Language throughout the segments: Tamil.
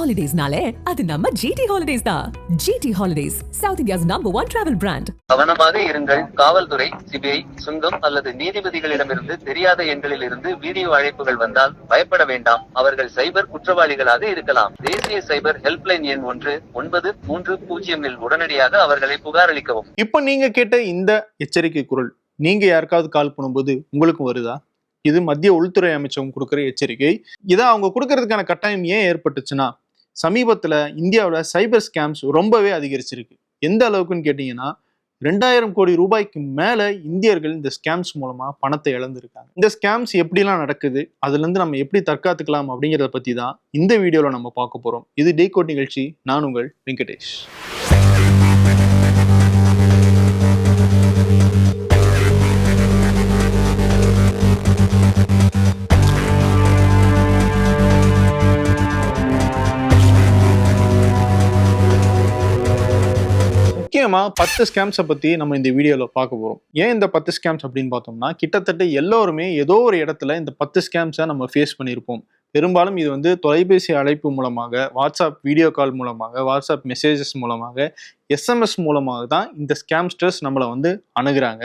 ஹாலிடேஸ்னாலே அது நம்ம ஜிடி ஹாலிடேஸ் தான். GT Holidays South India's number one travel brand கவனமாக இருங்கள். காவல்துறை சிபிஐ சுங்கம் அல்லது நீதிபதிகளிடமிருந்து தெரியாத எண்களில் இருந்து வீடியோ அழைப்புகள் வந்தால் பயப்பட வேண்டாம். அவர்கள் சைபர் குற்றவாளிகளாக இருக்கலாம். தேசிய சைபர் ஹெல்ப்லைன் எண் ஒன்று ஒன்பது மூன்று பூஜ்ஜியமில் உடனடியாக அவர்களை புகாரளிக்கவும் இப்போ நீங்க கேட்ட இந்த எச்சரிக்கை குரல் நீங்க யாருக்காவது கால் பண்ணும்போது உங்களுக்கும் வருதா? இது மத்திய உள்துறை அமைச்சகம் கொடுக்குற எச்சரிக்கை. இதை அவங்க கொடுக்கறதுக்கான கட்டாயம் ஏன் ஏற்பட்டுச்சுன்னா சமீபத்தில் இந்தியாவில் சைபர் ஸ்கேம்ஸ் ரொம்பவே அதிகரிச்சிருக்கு. எந்த அளவுக்குன்னு கேட்டிங்கன்னா ரெண்டாயிரம் கோடி ரூபாய்க்கு மேலே இந்தியர்கள் இந்த ஸ்கேம்ஸ் மூலமாக பணத்தை இழந்திருக்காங்க. இந்த ஸ்கேம்ஸ் எப்படிலாம் நடக்குது அதுலேருந்து நம்ம எப்படி தற்காத்துக்கலாம் அப்படிங்கிறத பற்றி தான் இந்த வீடியோவில் நம்ம பார்க்க போகிறோம் இது டே கோட் நிகழ்ச்சி நான் உங்கள் வெங்கடேஷ். முக்கியமா பத்து ஸ்கேம்ஸை பத்தி நம்ம இந்த வீடியோல பார்க்க போறோம். ஏன் இந்த பத்து ஸ்கேம்ஸ் அப்படின்னு பார்த்தோம்னா கிட்டத்தட்ட எல்லோருமே ஏதோ ஒரு இடத்துல இந்த பத்து ஸ்கேம்ஸை நம்ம ஃபேஸ் பண்ணியிருப்போம். பெரும்பாலும் இது வந்து தொலைபேசி அழைப்பு மூலமாக வாட்ஸ்அப் வீடியோ கால் மூலமாக வாட்ஸ்அப் மெசேஜஸ் மூலமாக எஸ்எம்எஸ் மூலமாக தான் இந்த ஸ்கேம்ஸ்டர்ஸ் நம்மளை வந்து அணுகிறாங்க.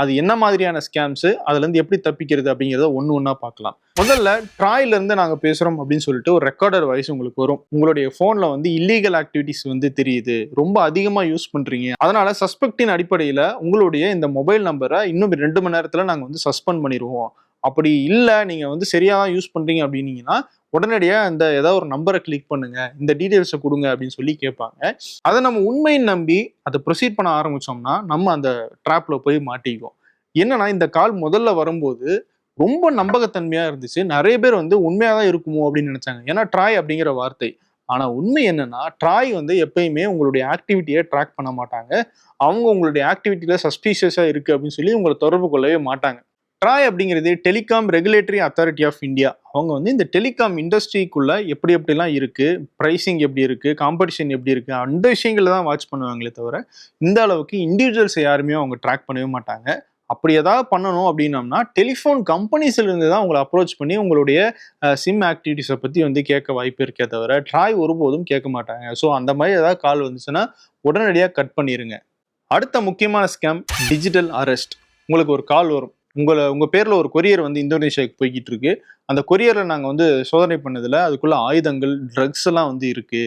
அது என்ன மாதிரியான ஸ்கேம்ஸு அதுலேருந்து எப்படி தப்பிக்கிறது அப்படிங்கிறத ஒன்று ஒன்றா பார்க்கலாம். முதல்ல ட்ராயிலேருந்து நாங்கள் பேசுகிறோம் அப்படின்னு சொல்லிட்டு ஒரு ரெக்கார்டர் வாய்ஸ் உங்களுக்கு வரும். உங்களுடைய ஃபோனில் வந்து இல்லீகல் ஆக்டிவிட்டிஸ் வந்து தெரியுது. ரொம்ப அதிகமாக யூஸ் பண்ணுறீங்க அதனால் சஸ்பெக்டின் அடிப்படையில் உங்களுடைய இந்த மொபைல் நம்பரை இன்னும் ரெண்டு மணி நேரத்தில் நாங்கள் வந்து சஸ்பெண்ட் பண்ணிடுவோம். அப்படி இல்லை நீங்கள் வந்து சரியாக தான் யூஸ் பண்ணுறீங்க அப்படின்னீங்கன்னா உடனடியாக இந்த ஏதாவது ஒரு நம்பரை கிளிக் பண்ணுங்க. இந்த டீட்டெயில்ஸை கொடுங்க அப்படின்னு சொல்லி கேட்பாங்க. அதை நம்ம உண்மையை நம்பி அதை ப்ரொசீட் பண்ண ஆரம்பிச்சோம்னா நம்ம அந்த ட்ராப்பில் போய் மாட்டிக்குவோம். என்னன்னா இந்த கால் முதல்ல வரும்போது ரொம்ப நம்பகத்தன்மையாக இருந்துச்சு. நிறைய பேர் வந்து உண்மையாக தான் இருக்குமோ அப்படின்னு நினச்சாங்க. ஏன்னா ட்ராய் அப்படிங்கிற வார்த்தை. ஆனால் உண்மை என்னன்னா ட்ராய் வந்து எப்பயுமே உங்களுடைய ஆக்டிவிட்டியை ட்ராக் பண்ண மாட்டாங்க. அவங்க உங்களுடைய ஆக்டிவிட்டியில் சஸ்பீஷியஸாக இருக்குது அப்படின்னு சொல்லி உங்களை தொடர்பு கொள்ளவே மாட்டாங்க. ட்ராய் அப்படிங்கிறது telecom regulatory authority of India அவங்க வந்து இந்த டெலிகாம் இண்டஸ்ட்ரிக்குள்ள எப்படி எப்படிலாம் இருக்கு ப்ரைசிங் எப்படி இருக்கு காம்படிஷன் எப்படி இருக்கு அந்த விஷயங்களை தான் வாட்ச் பண்ணுவாங்களே தவிர இந்த அளவுக்கு இண்டிவிஜுவல்ஸை யாருமே அவங்க ட்ராக் பண்ணவே மாட்டாங்க. அப்படி ஏதாவது பண்ணணும் அப்படின்னம்னா டெலிஃபோன் கம்பெனிஸ்லேருந்து தான் உங்களை அப்ரோச் பண்ணி உங்களுடைய சிம் ஆக்டிவிட்டிஸை பற்றி வந்து கேட்க வாய்ப்பு இருக்கே தவிர ட்ராய் ஒருபோதும் கேட்க மாட்டாங்க. ஸோ அந்த மாதிரி ஏதாவது கால் வந்துச்சுன்னா உடனடியாக கட் பண்ணிடுங்க அடுத்த முக்கியமான ஸ்கேம் டிஜிட்டல் அரெஸ்ட் உங்களுக்கு ஒரு கால் வரும். உங்களை உங்கள் பேரில் ஒரு கொரியர் வந்து இந்தோனேஷியாவுக்கு போய்கிட்டு இருக்கு அந்த கொரியரில் நாங்கள் வந்து சோதனை பண்ணதில் அதுக்குள்ள ஆயுதங்கள் ட்ரக்ஸ் எல்லாம் வந்து இருக்கு.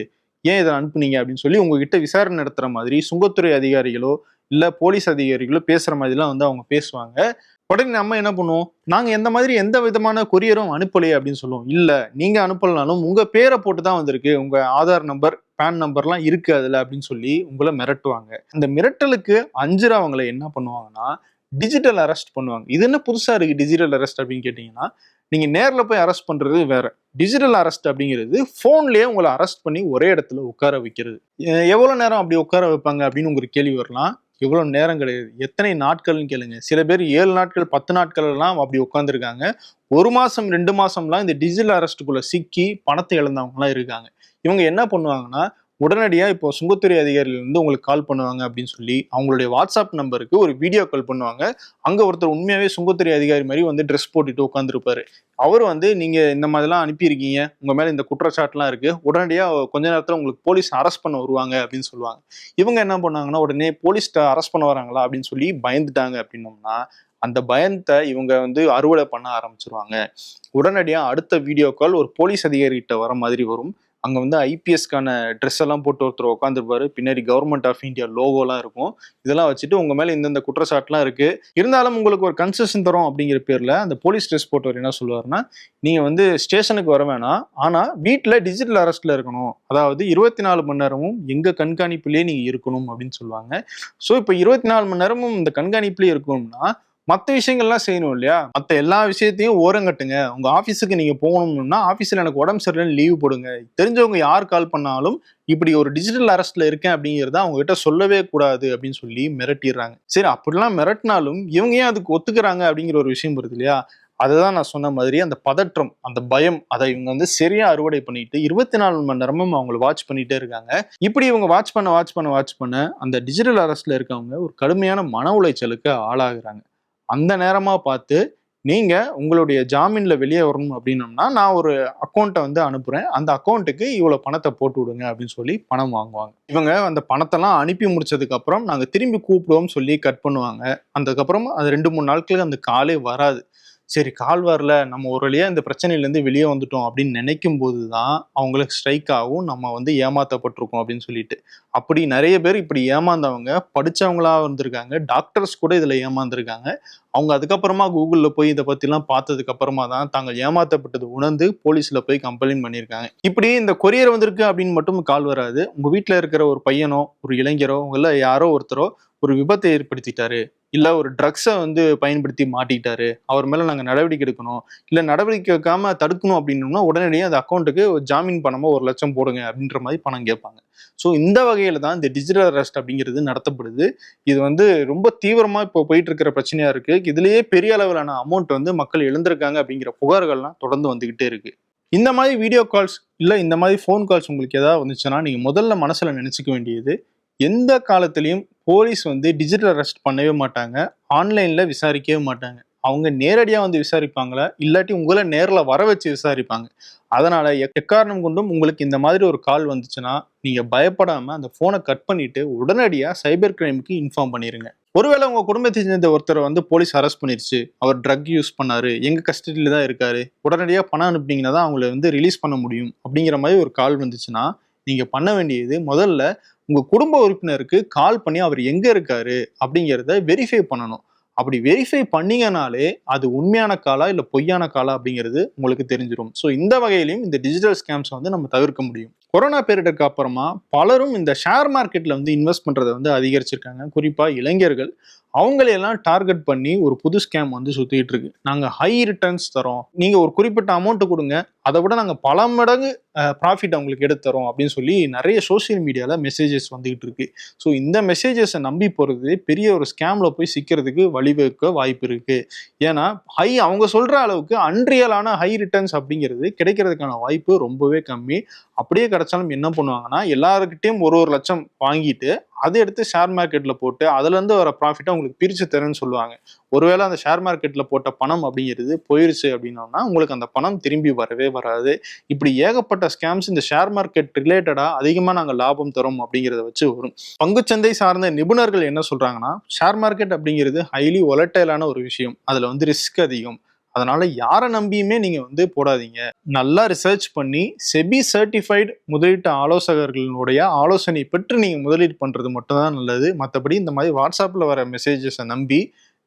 ஏன் இதை அனுப்புனீங்க அப்படின்னு சொல்லி உங்ககிட்ட விசாரணை நடத்துகிற மாதிரி சுங்கத்துறை அதிகாரிகளோ இல்லை போலீஸ் அதிகாரிகளோ பேசுகிற மாதிரிலாம் வந்து அவங்க பேசுவாங்க. உடனே நம்ம என்ன பண்ணுவோம்? நாங்கள் எந்த மாதிரி எந்த விதமான கொரியரும் அனுப்பலையே அப்படின்னு சொல்லுவோம். இல்லை நீங்கள் அனுப்பலனாலும் உங்கள் பேரை போட்டு தான் வந்திருக்கு. உங்கள் ஆதார் நம்பர் பேன் நம்பர்லாம் இருக்குது அதில் அப்படின்னு சொல்லி உங்களை மிரட்டுவாங்க. இந்த மிரட்டலுக்கு அஞ்சுறவங்களை என்ன பண்ணுவாங்கன்னா டிஜிட்டல் அரெஸ்ட் பண்ணுவாங்க. இது என்ன புதுசாக இருக்குது டிஜிட்டல் அரெஸ்ட் அப்படின்னு கேட்டிங்கன்னா நீங்கள் நேரில் போய் அரெஸ்ட் பண்ணுறது வேற. டிஜிட்டல் அரெஸ்ட் அப்படிங்கிறது ஃபோன்லேயே உங்களை அரெஸ்ட் பண்ணி ஒரே இடத்துல உட்கார வைக்கிறது. எவ்வளோ நேரம் அப்படி உட்கார வைப்பாங்க அப்படின்னு உங்களுக்கு கேள்வி வரலாம். எவ்வளோ நேரம் கிடையாது. எத்தனை நாட்கள்னு கேளுங்க. சில பேர் ஏழு நாட்கள் பத்து நாட்கள் எல்லாம் அப்படி உட்காந்துருக்காங்க ஒரு மாதம் ரெண்டு மாதம்லாம் இந்த டிஜிட்டல் அரெஸ்ட்டுக்குள்ளே சிக்கி பணத்தை இழந்தவங்கலாம் இருக்காங்க. இவங்க என்ன பண்ணுவாங்கன்னா உடனடியாக இப்போ சுங்கத்துறை அதிகாரிலேருந்து உங்களுக்கு கால் பண்ணுவாங்க அப்படின்னு சொல்லி அவங்களுடைய வாட்ஸ்அப் நம்பருக்கு ஒரு வீடியோ கால் பண்ணுவாங்க. அங்கே ஒருத்தர் உண்மையாகவே சுங்கத்துறை அதிகாரி மாதிரி வந்து ட்ரெஸ் போட்டுட்டு உட்காந்துருப்பாரு அவர் வந்து நீங்கள் இந்த மாதிரிலாம் அனுப்பியிருக்கீங்க. உங்கள் மேலே இந்த குற்றச்சாட்டுலாம் இருக்குது உடனடியாக கொஞ்ச நேரத்தில் உங்களுக்கு போலீஸ் அரெஸ்ட் பண்ண வருவாங்க அப்படின்னு சொல்லுவாங்க. இவங்க என்ன பண்ணாங்கன்னா உடனே போலீஸ்கிட்ட அரெஸ்ட் பண்ண வராங்களா? அப்படின்னு சொல்லி பயந்துட்டாங்க அப்படின்னோம்னா அந்த பயத்தை இவங்க வந்து அறுவடை பண்ண ஆரம்பிச்சிருவாங்க. உடனடியாக அடுத்த வீடியோ கால் ஒரு போலீஸ் அதிகாரிகிட்ட வர மாதிரி வரும். அங்கே வந்து ஐபிஎஸ்க்கான ட்ரெஸ் எல்லாம் போட்டு ஒருத்தர் உட்காந்துருப்பாரு பின்னாடி கவர்மெண்ட் ஆஃப் இந்தியா லோகோலாம் இருக்கும். இதெல்லாம் வச்சுட்டு உங்கள் மேலே இந்தந்த குற்றச்சாட்டுலாம் இருக்குது இருந்தாலும் உங்களுக்கு ஒரு கன்செஷன் தரும் அப்படிங்கிற பேரில் அந்த போலீஸ் ட்ரெஸ் போட்டவர் என்ன சொல்லுவாருன்னா நீங்கள் வந்து ஸ்டேஷனுக்கு வர வேணாம். ஆனால் வீட்டில் டிஜிட்டல் அரெஸ்ட்ல இருக்கணும். அதாவது இருபத்தி நாலு மணி நேரமும் எங்கள் கண்காணிப்புலேயே நீங்கள் இருக்கணும் அப்படின்னு சொல்லுவாங்க. ஸோ இப்போ இருபத்தி நாலு மணி நேரமும் இந்த கண்காணிப்புலேயே இருக்கணும்னா மற்ற விஷயங்கள்லாம் செய்யணும் இல்லையா? மற்ற எல்லா விஷயத்தையும் ஓரங்கட்டுங்க உங்க ஆஃபீஸுக்கு நீங்க போகணும்னா ஆஃபீஸில் எனக்கு உடம்பு சரியில்லைன்னு லீவ் போடுங்க. தெரிஞ்சவங்க யார் கால் பண்ணாலும் இப்படி ஒரு டிஜிட்டல் அரெஸ்ட்ல இருக்கேன் அப்படிங்கிறத அவங்க கிட்ட சொல்லவே கூடாது அப்படின்னு சொல்லி மிரட்டிடுறாங்க. சரி அப்படிலாம் மிரட்டினாலும் இவங்க ஏன் அதுக்கு ஒத்துக்கிறாங்க அப்படிங்கிற ஒரு விஷயம் வருது இல்லையா? அதுதான் நான் சொன்ன மாதிரி அந்த பதற்றம் அந்த பயம் அதை இவங்க வந்து சரியா அறுவடை பண்ணிட்டு இருபத்தி நாலு மணி நேரமும் அவங்களை வாட்ச் பண்ணிட்டே இருக்காங்க. இப்படி இவங்க வாட்ச் பண்ண வாட்ச் பண்ண வாட்ச் பண்ண அந்த டிஜிட்டல் அரெஸ்ட்ல இருக்கவங்க ஒரு கடுமையான மன உளைச்சலுக்கு ஆளாகிறாங்க. அந்த நேரமாக பார்த்து நீங்கள் உங்களுடைய ஜாமீனில் வெளியே வரணும் அப்படின்னம்னா நான் ஒரு அக்கௌண்ட்டை வந்து அனுப்புகிறேன் அந்த அக்கௌண்ட்டுக்கு இவ்வளோ பணத்தை போட்டு விடுங்க அப்படின்னு சொல்லி பணம் வாங்குவாங்க. இவங்க அந்த பணத்தெல்லாம் அனுப்பி முடிச்சதுக்கப்புறம் நாங்கள் திரும்பி கூப்பிடுவோம் சொல்லி கட் பண்ணுவாங்க. அதுக்கப்புறம் அது ரெண்டு மூணு நாட்களுக்கு அந்த காலே வராது. சரி கால் வரல நம்ம ஒரு வழியாக இந்த பிரச்சனையிலேருந்து வெளியே வந்துட்டோம் அப்படின்னு நினைக்கும் போது தான் அவங்களுக்கு ஸ்ட்ரைக் ஆகும் நம்ம வந்து ஏமாத்தப்பட்டிருக்கோம் அப்படின்னு சொல்லிட்டு. அப்படி நிறைய பேர் இப்படி ஏமாந்தவங்க படிச்சவங்களா இருந்திருக்காங்க டாக்டர்ஸ் கூட இதில் ஏமாந்துருக்காங்க. அவங்க அதுக்கப்புறமா கூகுளில் போய் இதை பற்றிலாம் பார்த்ததுக்கு அப்புறமா தான் தாங்கள் ஏமாத்தப்பட்டது உணர்ந்து போலீஸில் போய் கம்ப்ளைண்ட் பண்ணியிருக்காங்க. இப்படி இந்த கொரியர் வந்திருக்கு அப்படின்னு மட்டும் கால் வராது. உங்கள் வீட்டில் இருக்கிற ஒரு பையனோ ஒரு இளைஞரோ உங்களை யாரோ ஒருத்தரோ ஒரு விபத்தை ஏற்படுத்திட்டாரு. இல்லை ஒரு ட்ரக்ஸை வந்து பயன்படுத்தி மாட்டிக்கிட்டாரு. அவர் மேலே நாங்கள் நடவடிக்கை எடுக்கணும். இல்லை நடவடிக்கை வைக்காம தடுக்கணும் அப்படின்னோம்னா உடனடியாக அந்த அக்கௌண்ட்டுக்கு ஜாமீன் பணமாக ஒரு லட்சம் போடுங்க அப்படின்ற மாதிரி பணம் கேட்பாங்க. ஸோ இந்த வகையில் தான் இந்த டிஜிட்டல் அரெஸ்ட் அப்படிங்கிறது நடத்தப்படுது. இது வந்து ரொம்ப தீவிரமாக இப்போ போயிட்டு இருக்கிற பிரச்சனையாக இருக்குது இதுலேயே பெரிய அளவிலான அமௌண்ட் வந்து மக்கள் இழந்திருக்காங்க அப்படிங்கிற புகார்கள்லாம் தொடர்ந்து வந்துக்கிட்டே இருக்குது இந்த மாதிரி வீடியோ கால்ஸ் இல்லை இந்த மாதிரி ஃபோன் கால்ஸ் உங்களுக்கு எதாவது வந்துச்சுன்னா நீங்கள் முதல்ல மனசில் நினச்சிக்க வேண்டியது எந்த காலத்துலேயும் போலீஸ் வந்து டிஜிட்டல் அரெஸ்ட் பண்ணவே மாட்டாங்க. ஆன்லைனில் விசாரிக்கவே மாட்டாங்க. அவங்க நேரடியாக வந்து விசாரிப்பாங்களா? இல்லாட்டி உங்களை நேரில் வர வச்சு விசாரிப்பாங்க. அதனால் எக்காரணம் கொண்டும் உங்களுக்கு இந்த மாதிரி ஒரு கால் வந்துச்சுன்னா நீங்கள் பயப்படாமல் அந்த ஃபோனை கட் பண்ணிவிட்டு உடனடியாக சைபர் கிரைமுக்கு இன்ஃபார்ம் பண்ணிடுங்க ஒருவேளை உங்கள் குடும்பத்தை சேர்ந்த ஒருத்தரை வந்து போலீஸ் அரெஸ்ட் பண்ணிருச்சு. அவர் ட்ரக் யூஸ் பண்ணாரு. எங்கள் கஸ்டடியில் தான் இருக்காரு. உடனடியாக பணம் அனுப்பினீங்கன்னா தான் அவங்கள வந்து ரிலீஸ் பண்ண முடியும். அப்படிங்கிற மாதிரி ஒரு கால் வந்துச்சுன்னா நீங்கள் பண்ண வேண்டியது முதல்ல உங்கள் குடும்ப உறுப்பினருக்கு கால் பண்ணி அவர் எங்கே இருக்காரு அப்படிங்கிறத வெரிஃபை பண்ணணும். அப்படி வெரிஃபை பண்ணீங்கனாலே அது உண்மையான காலா இல்லை பொய்யான காலா அப்படிங்கிறது உங்களுக்கு தெரிஞ்சிடும் ஸோ இந்த வகையிலையும் இந்த டிஜிட்டல் ஸ்கேம்ஸ் வந்து நம்ம தவிர்க்க முடியும். கொரோனா பீரியடுக்கு அப்புறமா பலரும் இந்த ஷேர் மார்க்கெட்டில் வந்து இன்வெஸ்ட் பண்ணுறதை வந்து அதிகரிச்சிருக்காங்க. குறிப்பாக இளைஞர்கள் அவங்களையெல்லாம் டார்கெட் பண்ணி ஒரு புது ஸ்கேம் வந்து சுற்றிட்டு இருக்கு. நாங்கள் ஹை ரிட்டர்ன்ஸ் தரோம். நீங்கள் ஒரு குறிப்பிட்ட அமௌண்ட்டு கொடுங்க. அதை விட நாங்கள் பல மடங்கு ப்ராஃபிட் அவங்களுக்கு எடுத்து தரோம் அப்படின்னு சொல்லி நிறைய சோஷியல் மீடியாவில் மெசேஜஸ் வந்துகிட்டு இருக்கு. ஸோ இந்த மெசேஜஸை நம்பி போகிறது பெரிய ஒரு ஸ்கேமில் போய் சிக்கிறதுக்கு வழிவகுக்க வாய்ப்பு இருக்கு. ஏன்னா ஹை அவங்க சொல்கிற அளவுக்கு அன்ரியலான ஹை ரிட்டர்ன்ஸ் அப்படிங்கிறது கிடைக்கிறதுக்கான வாய்ப்பு ரொம்பவே கம்மி. அப்படியே கிடைச்சாலும் என்ன பண்ணுவாங்கன்னா எல்லாருக்கிட்டையும் ஒரு ஒரு லட்சம் வாங்கிட்டு அதை எடுத்து ஷேர் மார்க்கெட்டில் போட்டு அதுலேருந்து வர ப்ராஃபிட்டை உங்களுக்கு பிரிச்சு தரேன்னு சொல்லுவாங்க. ஒருவேளை அந்த ஷேர் மார்க்கெட்டில் போட்ட பணம் அப்படிங்கிறது போயிருச்சு அப்படின்னோம்னா உங்களுக்கு அந்த பணம் திரும்பி வரவே வராது. இப்படி ஏகப்பட்ட ஸ்கேம்ஸ் இந்த ஷேர் மார்க்கெட் ரிலேட்டடாக அதிகமாக நாங்கள் லாபம் தரோம் அப்படிங்கிறத வச்சு வரும். பங்குச்சந்தை சார்ந்த நிபுணர்கள் என்ன சொல்கிறாங்கன்னா ஷேர் மார்க்கெட் அப்படிங்கிறது ஹைலி ஒலட்டைலான ஒரு விஷயம். அதில் வந்து ரிஸ்க் அதிகம். அதனால யாரை நம்பியுமே நீங்க வந்து போடாதீங்க. நல்லா ரிசர்ச் பண்ணி செபி சர்டிஃபைடு முதலீட்டு ஆலோசகர்களுடைய ஆலோசனை பெற்று நீங்க முதலீடு பண்றது மட்டும்தான் நல்லது. மற்றபடி இந்த மாதிரி வாட்ஸ்அப்ல வர மெசேஜஸை நம்பி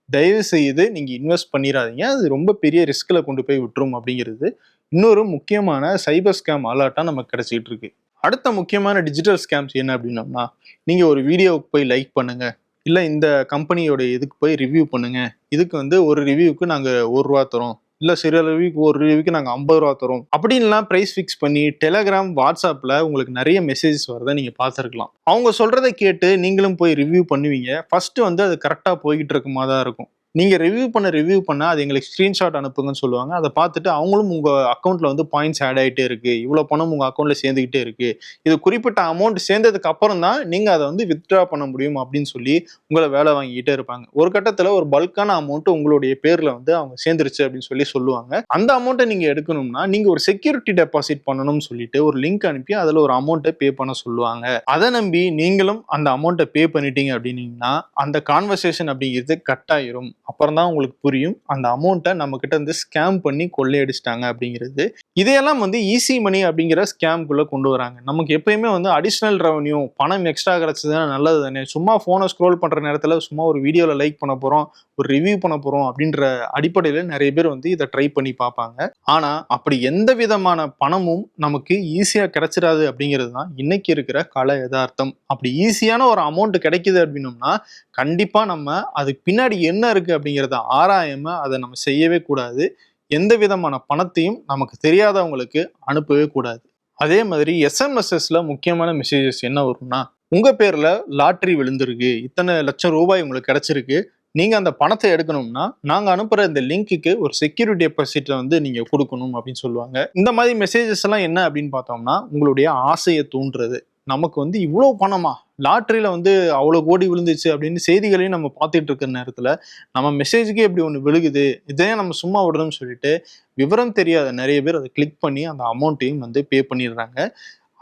தயவு செய்து நீங்க இன்வெஸ்ட் பண்ணிடாதீங்க. அது ரொம்ப பெரிய ரிஸ்க்ல கொண்டு போய் விட்டுரும் அப்படிங்கிறது. இன்னொரு முக்கியமான சைபர் ஸ்கேம் அலர்ட்டா நமக்கு கிடைச்சிட்டு இருக்கு. அடுத்த முக்கியமான டிஜிட்டல் ஸ்கேம்ஸ் என்ன அப்படின்னோம்னா நீங்க ஒரு வீடியோவுக்கு போய் லைக் பண்ணுங்க. இல்லை இந்த கம்பெனியோட இதுக்கு போய் ரிவ்யூ பண்ணுங்க. இதுக்கு வந்து ஒரு ரிவ்யூக்கு நாங்கள் ஒரு ரூபா தரோம். இல்லை சில ரிவ்யூக்கு ஒரு ரிவ்யூக்கு நாங்கள் ஐம்பது ரூபா தரோம். அப்படின்லாம் ப்ரைஸ் ஃபிக்ஸ் பண்ணி டெலகிராம் வாட்ஸ்அப்பில் உங்களுக்கு நிறைய மெசேஜஸ் வரதை நீங்கள் பார்த்துருக்கலாம். அவங்க சொல்கிறத கேட்டு நீங்களும் போய் ரிவ்யூ பண்ணுவீங்க. ஃபஸ்ட்டு வந்து அது கரெக்டாக போய்கிட்டு இருக்குமா தான் இருக்கும். நீங்கள் ரிவ்யூ பண்ண ரிவ்யூ பண்ண அது எங்களுக்கு ஸ்க்ரீன்ஷாட் அனுப்புங்கன்னு சொல்லுவாங்க. அதை பார்த்துட்டு அவங்களும் உங்கள் அக்கௌண்ட்டில் வந்து பாயிண்ட்ஸ் ஆட் ஆகிட்டே இருக்குது இவ்வளோ பணம் உங்கள் அக்கௌண்ட்டில் சேர்ந்துகிட்டே இருக்குது இது குறிப்பிட்ட அமௌண்ட் சேர்ந்ததுக்கு அப்புறம் தான் நீங்கள் அதை வந்து வித்ட்ரா பண்ண முடியும் அப்படின்னு சொல்லி உங்களை வேலை வாங்கிக்கிட்டே இருப்பாங்க. ஒரு கட்டத்தில் ஒரு பல்கான அமௌண்ட் உங்களுடைய பேரில் வந்து அவங்க சேர்ந்துருச்சு அப்படின்னு சொல்லி சொல்லுவாங்க. அந்த அமௌண்ட்டை நீங்கள் எடுக்கணும்னா நீங்கள் ஒரு செக்யூரிட்டி டெபாசிட் பண்ணணும்னு சொல்லிட்டு ஒரு லிங்க் அனுப்பி அதில் ஒரு அமௌண்ட்டை பே பண்ண சொல்லுவாங்க. அதை நம்பி நீங்களும் அந்த அமௌண்ட்டை பே பண்ணிட்டீங்க அப்படின்னீங்கன்னா அந்த கான்வர்சேஷன் அப்படிங்கிறது கட் ஆயிரும். அப்புறம் தான் உங்களுக்கு புரியும். அந்த அமௌண்ட்டை நம்மக்கிட்ட வந்து ஸ்கேம் பண்ணி கொள்ளையடிச்சிட்டாங்க அப்படிங்கிறது. இதையெல்லாம் வந்து ஈஸி மணி அப்படிங்கிற ஸ்கேம்குள்ளே கொண்டு வராங்க. நமக்கு எப்பயுமே வந்து அடிஷ்னல் ரெவன்யூ பணம் எக்ஸ்ட்ரா கிடைச்சதுன்னா நல்லது தானே. சும்மா ஃபோனை ஸ்க்ரோல் பண்ணுற நேரத்தில் சும்மா ஒரு வீடியோவில் லைக் பண்ண போகிறோம் ஒரு ரிவ்யூ பண்ண போகிறோம் அப்படின்ற அடிப்படையில் நிறைய பேர் வந்து இதை ட்ரை பண்ணி பார்ப்பாங்க. ஆனால் அப்படி எந்த விதமான பணமும் நமக்கு ஈஸியாக கிடைச்சிடாது அப்படிங்கிறது தான் இன்னைக்கு இருக்கிற கல யதார்த்தம். அப்படி ஈஸியான ஒரு அமௌண்ட் கிடைக்குது அப்படின்னோம்னா கண்டிப்பாக நம்ம அதுக்கு பின்னாடி என்ன இருக்குது அப்படிங்கிறத ஆராயாம அதை நம்ம செய்யவே கூடாது. எந்த விதமான பணத்தையும் நமக்கு தெரியாதவங்களுக்கு அனுப்பவே கூடாது. அதே மாதிரி எஸ்எம்எஸ்எஸ்ல முக்கியமான மெசேஜஸ் என்ன வரும்னா உங்க பேர்ல லாட்ரி விழுந்திருக்கு இத்தனை லட்சம் ரூபாய் உங்களுக்கு கிடைச்சிருக்கு நீங்க அந்த பணத்தை எடுக்கணும்னா நாங்க அனுப்புற இந்த லிங்க்குக்கு ஒரு செக்யூரிட்டி டெபாசிட்டை வந்து நீங்க கொடுக்கணும் அப்படின்னு சொல்லுவாங்க. இந்த மாதிரி மெசேஜஸ் எல்லாம் என்ன அப்படின்னு பார்த்தோம்னா உங்களுடைய ஆசையை தூண்டுறது. நமக்கு வந்து இவ்வளோ பணமா? லாட்ரியில் வந்து அவ்வளோ கோடி விழுந்துச்சு அப்படின்னு செய்திகளையும் நம்ம பார்த்துட்டு இருக்கிற நேரத்தில் நம்ம மெசேஜுக்கே இப்படி ஒன்று விழுகுது. இதே நம்ம சும்மா விடணும்னு சொல்லிட்டு விவரம் தெரியாத நிறைய பேர் அதை கிளிக் பண்ணி அந்த அமௌண்ட்டையும் வந்து பே பண்ணிடுறாங்க.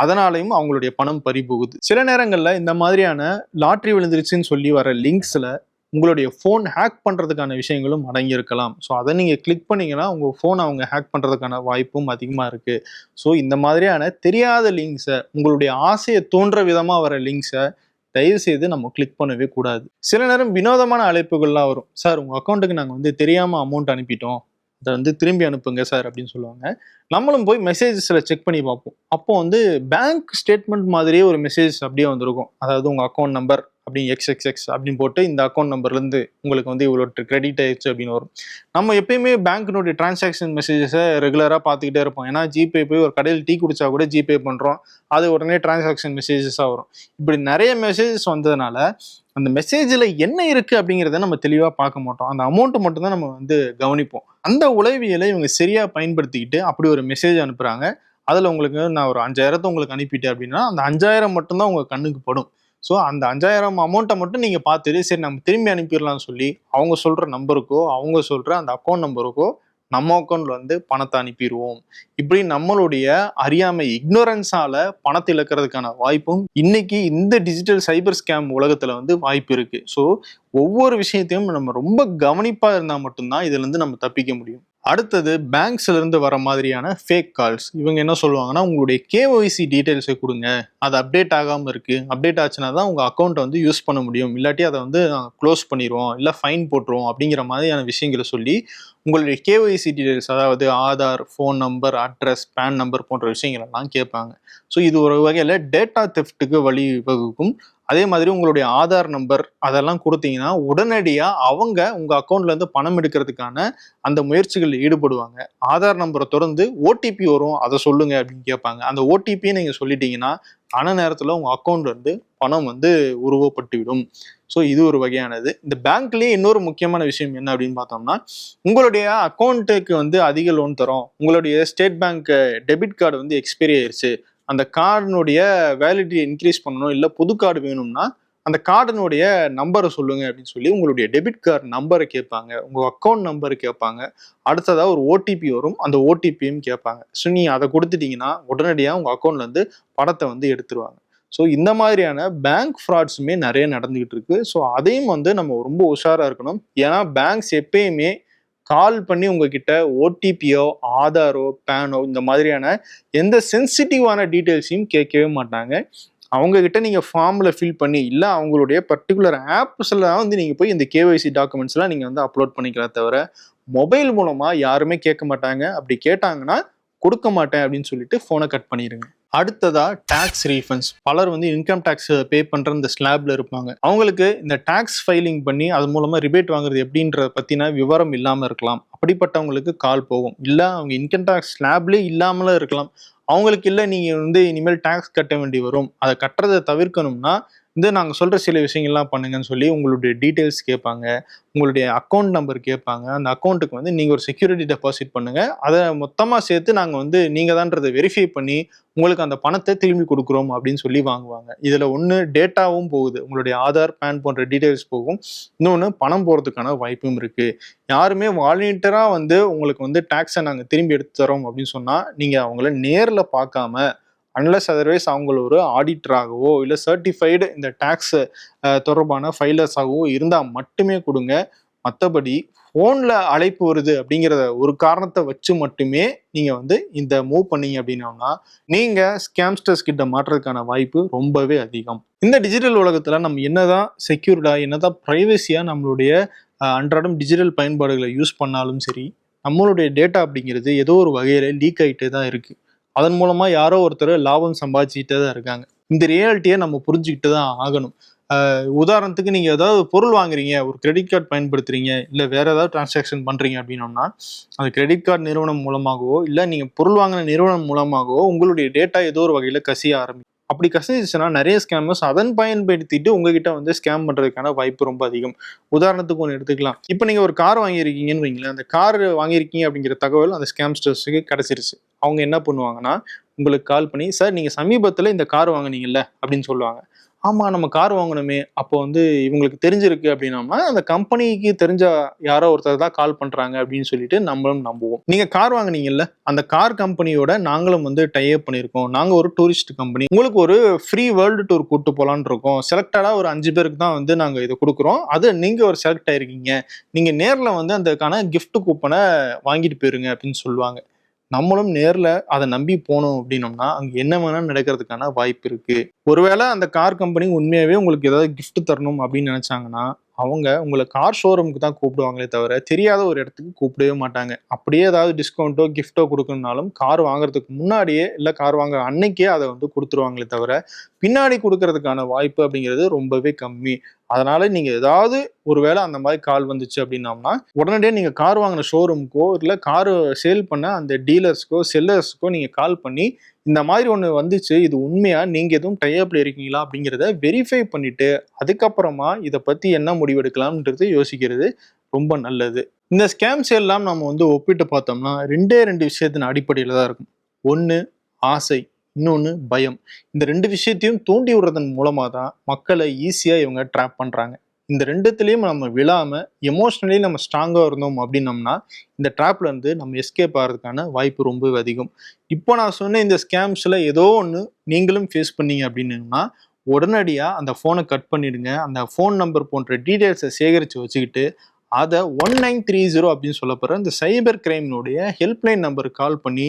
அதனாலையும் அவங்களுடைய பணம் பறி போகுது சில நேரங்களில் இந்த மாதிரியான லாட்ரி விழுந்துருச்சுன்னு சொல்லி வர லிங்க்ஸில் உங்களுடைய ஃபோன் ஹேக் பண்ணுறதுக்கான விஷயங்களும் அடங்கியிருக்கலாம். ஸோ அதை நீங்கள் கிளிக் பண்ணிங்கன்னா உங்கள் ஃபோன் அவங்க ஹேக் பண்ணுறதுக்கான வாய்ப்பும் அதிகமாக இருக்குது ஸோ இந்த மாதிரியான தெரியாத லிங்க்ஸை உங்களுடைய ஆசையை தோன்ற விதமாக வர லிங்க்ஸை தயவு செய்து நம்ம கிளிக் பண்ணவே கூடாது. சில நேரம் வினோதமான அழைப்புகள்லாம் வரும். சார் உங்கள் அக்கௌண்ட்டுக்கு நாங்கள் வந்து தெரியாமல் அமௌண்ட் அனுப்பிட்டோம். அதை வந்து திரும்பி அனுப்புங்க சார் அப்படின்னு சொல்லுவாங்க. நம்மளும் போய் மெசேஜஸில் செக் பண்ணி பார்ப்போம். அப்போ வந்து பேங்க் ஸ்டேட்மெண்ட் மாதிரியே ஒரு மெசேஜ் அப்படியே வந்திருக்கும். அதாவது உங்கள் அக்கௌண்ட் நம்பர் அப்படின்னு எக்ஸ் எக்ஸ் எக்ஸ் அப்படின்னு போட்டு இந்த அக்கௌண்ட் நம்பர்லேருந்து உங்களுக்கு வந்து இவ்வளோ கிரெடிட் ஆயிடுச்சு அப்படின்னு வரும். நம்ம எப்பயுமே பேங்க்கினுடைய டிரான்சாக்ஷன் மெசேஜஸை ரெகுலராக பார்த்துக்கிட்டே இருப்போம். ஏன்னா ஜிபே போய் ஒரு கடையில் டீ குடிச்சா கூட ஜிபே பண்ணுறோம் அது உடனே டிரான்சாக்ஷன் மெசேஜஸாக வரும். இப்படி நிறைய மெசேஜஸ் வந்ததுனால அந்த மெசேஜில் என்ன இருக்குது அப்படிங்கிறத நம்ம தெளிவாக பார்க்க மாட்டோம். அந்த அமௌண்ட்டை மட்டும்தான் நம்ம வந்து கவனிப்போம். அந்த உளவியலை இவங்க சரியாக பயன்படுத்திக்கிட்டு அப்படி ஒரு மெசேஜ் அனுப்புகிறாங்க அதில் உங்களுக்கு நான் ஒரு அஞ்சாயிரத்தை உங்களுக்கு அனுப்பிட்டேன் அப்படின்னா அந்த அஞ்சாயிரம் மட்டும்தான் உங்கள் கண்ணுக்கு படும். ஸோ அந்த அஞ்சாயிரம் அமௌண்ட்டை மட்டும் நீங்கள் பார்த்துட்டு சரி நம்ம திரும்பி அனுப்பிடலாம்னு சொல்லி அவங்க சொல்கிற நம்பருக்கோ அவங்க சொல்கிற அந்த அக்கௌண்ட் நம்பருக்கோ நம்ம அக்கௌண்ட்ல வந்து பணத்தை அனுப்பிடுவோம். இப்படி நம்மளுடைய அறியாமை இக்னோரன்ஸால பணத்தை இழக்கிறதுக்கான வாய்ப்பும் இன்னைக்கு இந்த டிஜிட்டல் சைபர் ஸ்கேம் உலகத்துல வந்து வாய்ப்பு இருக்கு. ஸோ ஒவ்வொரு விஷயத்தையும் நம்ம ரொம்ப கவனிப்பா இருந்தா மட்டும்தான் இதுல இருந்து நம்ம தப்பிக்க முடியும். அடுத்தது பேங்க்ஸ்லேருந்து வர மாதிரியான ஃபேக் கால்ஸ் இவங்க என்ன சொல்லுவாங்கன்னா உங்களுடைய கேஒய்சி டீட்டெயில்ஸை கொடுங்க. அது அப்டேட் ஆகாமல் இருக்கு. அப்டேட் ஆச்சுன்னா தான் உங்கள் அக்கௌண்ட்டை வந்து யூஸ் பண்ண முடியும். இல்லாட்டி அதை வந்து க்ளோஸ் பண்ணிடுவோம் இல்லை ஃபைன் போட்டுருவோம் அப்படிங்கிற மாதிரியான விஷயங்களை சொல்லி உங்களுடைய கேஒய்சி டீட்டெயில்ஸ் அதாவது Aadhaar phone number address PAN number போன்ற விஷயங்கள் எல்லாம் கேட்பாங்க. ஸோ இது ஒரு வகையில் டேட்டா தெஃப்ட்டுக்கு வழிவகுக்கும் அதே மாதிரி உங்களுடைய ஆதார் நம்பர் அதெல்லாம் கொடுத்தீங்கன்னா உடனடியாக அவங்க உங்கள் அக்கௌண்ட்லேருந்து பணம் எடுக்கிறதுக்கான அந்த முயற்சிகளில் ஈடுபடுவாங்க. ஆதார் நம்பரை தொடர்ந்து ஓடிபி வரும். அதை சொல்லுங்க அப்படின்னு கேட்பாங்க. அந்த ஓடிபியை நீங்கள் சொல்லிட்டீங்கன்னா ஆன நேரத்தில் உங்கள் அக்கௌண்ட் வந்து பணம் வந்து உருவப்பட்டுவிடும். ஸோ இது ஒரு வகையானது. இந்த பேங்க்லேயே இன்னொரு முக்கியமான விஷயம் என்ன அப்படின்னு பார்த்தோம்னா உங்களுடைய அக்கௌண்ட்டுக்கு வந்து அதிக லோன் தரும். உங்களுடைய ஸ்டேட் பேங்க் டெபிட் கார்டு வந்து எக்ஸ்பைரி ஆயிருச்சு. அந்த கார்டினுடைய வேலிடிட்டி இன்க்ரீஸ் பண்ணணும் இல்லை புது கார்டு வேணும்னா அந்த கார்டினுடைய நம்பரை சொல்லுங்க அப்படின்னு சொல்லி உங்களுடைய டெபிட் கார்டு நம்பரை கேட்பாங்க. உங்கள் அக்கௌண்ட் நம்பர் கேட்பாங்க. அடுத்ததாக ஒரு ஓடிபி வரும். அந்த ஓடிபியும் கேட்பாங்க. ஸோ நீங்கள் அதை கொடுத்துட்டீங்கன்னா உடனடியாக உங்கள் அக்கௌண்ட்லேருந்து பணத்தை வந்து எடுத்துருவாங்க. ஸோ இந்த மாதிரியான பேங்க் ஃப்ராட்ஸுமே நிறைய நடந்துகிட்டு இருக்கு. ஸோ அதையும் வந்து நம்ம ரொம்ப உஷாராக இருக்கணும். ஏன்னா பேங்க்ஸ் எப்பயுமே கால் பண்ணி உங்ககிட்ட ஓடிபியோ ஆதாரோ பேனோ இந்த மாதிரியான எந்த சென்சிட்டிவான டீட்டெயில்ஸையும் கேட்கவே மாட்டாங்க. அவங்க கிட்ட ஃபார்மில் ஃபில் பண்ணி இல்லை அவங்களுடைய பர்டிகுலர் ஆப்ஸ்ல வந்து நீங்கள் போய் இந்த கேஒய்சி டாக்குமெண்ட்ஸ்லாம் நீங்கள் வந்து அப்லோட் பண்ணிக்கலாம் தவிர மொபைல் மூலமாக யாருமே கேட்க மாட்டாங்க. அப்படி கேட்டாங்கன்னா கொடுக்க மாட்டேன் அப்படின்னு சொல்லிட்டு ஃபோனை கட் பண்ணிடுங்க அடுத்ததா டேக்ஸ் ரீஃபண்ட்ஸ் பலர் வந்து இன்கம் டேக்ஸ் பே பண்ற இந்த ஸ்லாப்ல இருப்பாங்க. அவங்களுக்கு இந்த டேக்ஸ் ஃபைலிங் பண்ணி அது மூலமா ரிபேட் வாங்குறது எப்படின்ற பத்தின விவரம் இல்லாம இருக்கலாம். அப்படிப்பட்டவங்களுக்கு கால் போகும். இல்ல அவங்க இன்கம் டேக்ஸ் ஸ்லாப்லேயே இல்லாமலும் இருக்கலாம். அவங்களுக்கு இல்லை நீங்கள் வந்து இனிமேல் டேக்ஸ் கட்ட வேண்டி வரும். அதை கட்டுறதை தவிர்க்கணும்னா இந்த நாங்கள் சொல்கிற சில விஷயங்கள்லாம் பண்ணுங்கன்னு சொல்லி உங்களுடைய டீட்டெயில்ஸ் கேட்பாங்க. உங்களுடைய அக்கௌண்ட் நம்பர் கேட்பாங்க. அந்த அக்கௌண்ட்டுக்கு வந்து நீங்கள் ஒரு செக்யூரிட்டி டெபாசிட் பண்ணுங்கள் அதை மொத்தமாக சேர்த்து நாங்கள் வந்து நீங்கள் தான்றதை வெரிஃபை பண்ணி உங்களுக்கு அந்த பணத்தை திரும்பி கொடுக்குறோம் அப்படின்னு சொல்லி வாங்குவாங்க. இதில் ஒன்று டேட்டாவும் போகுது. உங்களுடைய ஆதார் பேன் போன்ற டீட்டெயில்ஸ் போகும். இன்னொன்று பணம் போகிறதுக்கான வாய்ப்பும் இருக்குது யாருமே வாலண்டியராக வந்து உங்களுக்கு வந்து டேக்ஸை நாங்கள் திரும்பி எடுத்து தரோம் அப்படின்னு சொன்னால் நீங்கள் அவங்கள நேரில் பார்க்காம அன்லஸ் அதர்வைஸ் அவங்கள ஒரு ஆடிட்டராகவோ இல்லை சர்டிஃபைடு இந்த டேக்ஸ் தொடர்பான ஃபைலர்ஸாகவோ இருந்தால் மட்டுமே கொடுங்க. மற்றபடி ஃபோனில் அழைப்பு வருது அப்படிங்கிறத ஒரு காரணத்தை வச்சு மட்டுமே நீங்கள் வந்து இந்த மூவ் பண்ணீங்க அப்படின்னோம்னா நீங்கள் ஸ்கேம்ஸ்டர்ஸ் கிட்ட மாற்றுறதுக்கான வாய்ப்பு ரொம்பவே அதிகம். இந்த டிஜிட்டல் உலகத்தில் நம்ம என்னதான் செக்யூர்டாக என்னதான் ப்ரைவசியாக நம்மளுடைய அன்றாடம் டிஜிட்டல் பயன்பாடுகளை யூஸ் பண்ணாலும் சரி நம்மளுடைய டேட்டா அப்படிங்கிறது ஏதோ ஒரு வகையில் லீக் ஆகிட்டே தான் இருக்குது அதன் மூலமாக யாரோ ஒருத்தர் லாபம் சம்பாதிச்சுக்கிட்டே தான் இருக்காங்க. இந்த ரியாலிட்டியை நம்ம புரிஞ்சுக்கிட்டு தான் ஆகணும். உதாரணத்துக்கு நீங்கள் ஏதாவது பொருள் வாங்குறீங்க ஒரு கிரெடிட் கார்டு பயன்படுத்துறீங்க இல்லை வேற ஏதாவது டிரான்சாக்ஷன் பண்ணுறீங்க அப்படின்னோம்னா அந்த கிரெடிட் கார்டு நிறுவனம் மூலமாகவோ இல்லை நீங்கள் பொருள் வாங்கின நிறுவனம் மூலமாகவோ உங்களுடைய டேட்டா ஏதோ ஒரு வகையில் கசிய ஆரம்பிக்கும். அப்படி கசிஞ்சிச்சுன்னா நிறைய ஸ்கேமர்ஸ் அதன் பயன்படுத்திட்டு உங்ககிட்ட வந்து ஸ்கேம் பண்ணுறதுக்கான வாய்ப்பு ரொம்ப அதிகம். உதாரணத்துக்கு ஒன்று எடுத்துக்கலாம். இப்போ நீங்கள் ஒரு கார் வாங்கியிருக்கீங்கன்னு வைங்களேன் அந்த கார் வாங்கியிருக்கீங்க அப்படிங்கிற தகவல் அந்த ஸ்கேம்ஸ்டர்ஸுக்கு கிடைச்சிருச்சு. அவங்க என்ன பண்ணுவாங்கன்னா உங்களுக்கு கால் பண்ணி சார் நீங்கள் சமீபத்தில் இந்த கார் வாங்கினீங்கல்ல அப்படின்னு சொல்லுவாங்க. ஆமாம் நம்ம கார் வாங்கணுமே அப்போ வந்து இவங்களுக்கு தெரிஞ்சிருக்கு அப்படின்னா அந்த கம்பெனிக்கு தெரிஞ்ச யாரோ ஒருத்தர் தான் கால் பண்ணுறாங்க அப்படின்னு சொல்லிட்டு நம்மளும் நம்புவோம். நீங்கள் கார் வாங்கினீங்கல்ல அந்த கார் கம்பெனியோட நாங்களும் வந்து டைப் பண்ணியிருக்கோம். நாங்கள் ஒரு டூரிஸ்ட் கம்பெனி உங்களுக்கு ஒரு ஃப்ரீ வேர்ல்டு டூர் கூட்டு போலான்னு இருக்கோம். செலக்டடாக ஒரு அஞ்சு பேருக்கு தான் வந்து நாங்கள் இதை கொடுக்குறோம். அது நீங்கள் ஒரு செலக்ட் ஆயிருக்கீங்க. நீங்கள் நேரில் வந்து அதுக்கான கிஃப்ட் கூப்பனை வாங்கிட்டு போயிருங்க அப்படின்னு சொல்லுவாங்க. நம்மளும் நேரில் அதை நம்பி போனோம் அப்படின்னோம்னா அங்கே என்ன வேணாலும் நடக்கிறதுக்கான வாய்ப்பு இருக்குது ஒருவேளை அந்த கார் கம்பெனி உண்மையாகவே உங்களுக்கு ஏதாவது கிஃப்ட் தரணும் அப்படின்னு நினச்சாங்கன்னா அவங்க உங்களை கார் ஷோரூமுக்கு தான் கூப்பிடுவாங்களே தவிர தெரியாத ஒரு இடத்துக்கு கூப்பிடவே மாட்டாங்க. அப்படியே ஏதாவது டிஸ்கவுண்ட்டோ கிஃப்ட்டோ கொடுக்கணும்னாலும் கார் வாங்குறதுக்கு முன்னாடியே இல்லை கார் வாங்குற அன்னைக்கே அதை வந்து கொடுத்துருவாங்களே தவிர பின்னாடி கொடுக்கறதுக்கான வாய்ப்பு அப்படிங்கிறது ரொம்பவே கம்மி. அதனால நீங்க ஏதாவது ஒருவேளை அந்த மாதிரி கால் வந்துச்சு அப்படின்னோம்னா உடனடியே நீங்க கார் வாங்கின ஷோரூம்க்கோ இல்லை கார் சேல் பண்ண அந்த டீலர்ஸ்க்கோ செல்லர்ஸ்க்கோ நீங்க கால் பண்ணி இந்த மாதிரி ஒன்று வந்துச்சு இது உண்மையா? நீங்க எதுவும் டைப்ல இருக்கீங்களா? அப்படிங்கிறத வெரிஃபை பண்ணிட்டு அதுக்கப்புறமா இதை பத்தி என்ன முடிவெடுக்கலாம்ன்றது யோசிக்கிறது ரொம்ப நல்லது. இந்த ஸ்கேம்ஸ் எல்லாம் நம்ம வந்து ஒப்பிட்டு பார்த்தோம்னா ரெண்டே ரெண்டு விஷயத்தின் அடிப்படையில் தான் இருக்கும். ஒன்று ஆசை. இன்னொன்று பயம். இந்த ரெண்டு விஷயத்தையும் தூண்டி விடுறதன் மூலமாக தான் மக்களை ஈஸியாக இவங்க ட்ராப் பண்ணுறாங்க இந்த ரெண்டுத்துலேயும் நம்ம விழாமல் எமோஷ்னலி நம்ம ஸ்ட்ராங்காக இருந்தோம் அப்படின்னம்னா இந்த ட்ராப்லேருந்து நம்ம எஸ்கேப் ஆகிறதுக்கான வாய்ப்பு ரொம்ப அதிகம். இப்போ நான் சொன்ன இந்த ஸ்கேம்ஸில் ஏதோ ஒன்று நீங்களும் ஃபேஸ் பண்ணீங்க அப்படின்னா உடனடியாக அந்த ஃபோனை கட் பண்ணிடுங்க. அந்த ஃபோன் நம்பர் போன்ற டீட்டெயில்ஸை சேகரித்து வச்சுக்கிட்டு அதை ஒன் நைன் த்ரீ ஜீரோ அப்படின்னு சொல்லப்படுற இந்த சைபர் கிரைம்னுடைய ஹெல்ப்லைன் நம்பருக்கு கால் பண்ணி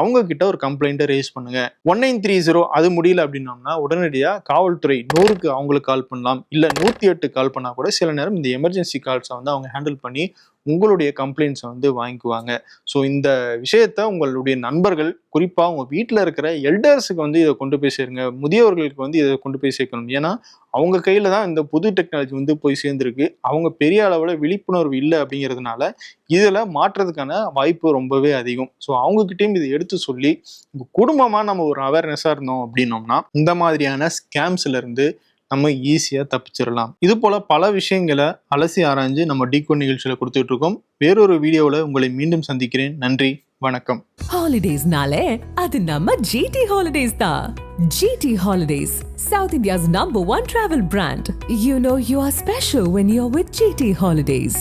அவங்க கிட்ட ஒரு கம்ப்ளைண்ட்டை ரேஸ் பண்ணுங்க. ஒன் நைன் த்ரீ ஜீரோ அது முடியல அப்படின்னோம்னா உடனடியாக காவல்துறை நூறுக்கு அவங்களுக்கு கால் பண்ணலாம். இல்லை நூற்றி எட்டு கால் பண்ணால் கூட சில நேரம் இந்த எமர்ஜென்சி கால்ஸை வந்து அவங்க ஹேண்டில் பண்ணி உங்களுடைய கம்ப்ளைண்ட்ஸை வந்து வாங்கிக்குவாங்க. ஸோ இந்த விஷயத்த உங்களுடைய நண்பர்கள் குறிப்பாக உங்கள் வீட்டில் இருக்கிற எல்டர்ஸுக்கு வந்து இதை கொண்டு போய் சேருங்க. முதியவர்களுக்கு வந்து இதை கொண்டு போய் சேர்க்கணும். ஏன்னா அவங்க கையில் தான் இந்த புது டெக்னாலஜி வந்து போய் சேர்ந்துருக்கு. அவங்க பெரிய அளவில் விழிப்புணர்வு இல்லை அப்படிங்கிறதுனால இதில் மாற்றுறதுக்கான வாய்ப்பு ரொம்பவே அதிகம். ஸோ அவங்கக்கிட்டையும் இதை எடுத்து சொல்லி குடும்பமாக நம்ம ஒரு அவேர்னஸாக இருந்தோம் அப்படின்னோம்னா இந்த மாதிரியான ஸ்கேம்ஸ்லேருந்து நம்ம ஈஸியாக தப்பிச்சிடலாம் இது போல பல விஷயங்களை அலசி ஆராய்ஞ்சு நம்ம டீகோட் நிகழ்ச்சியில் கொடுத்துட்டு இருக்கோம் வேறொரு வீடியோவில் உங்களை மீண்டும் சந்திக்கிறேன். நன்றி வணக்கம். ஹாலிடேஸ்னாலே அது நம்ம ஜிடி ஹாலிடேஸ் தான் GT holidays South India's number one travel brand you know you are special when you are with GT holidays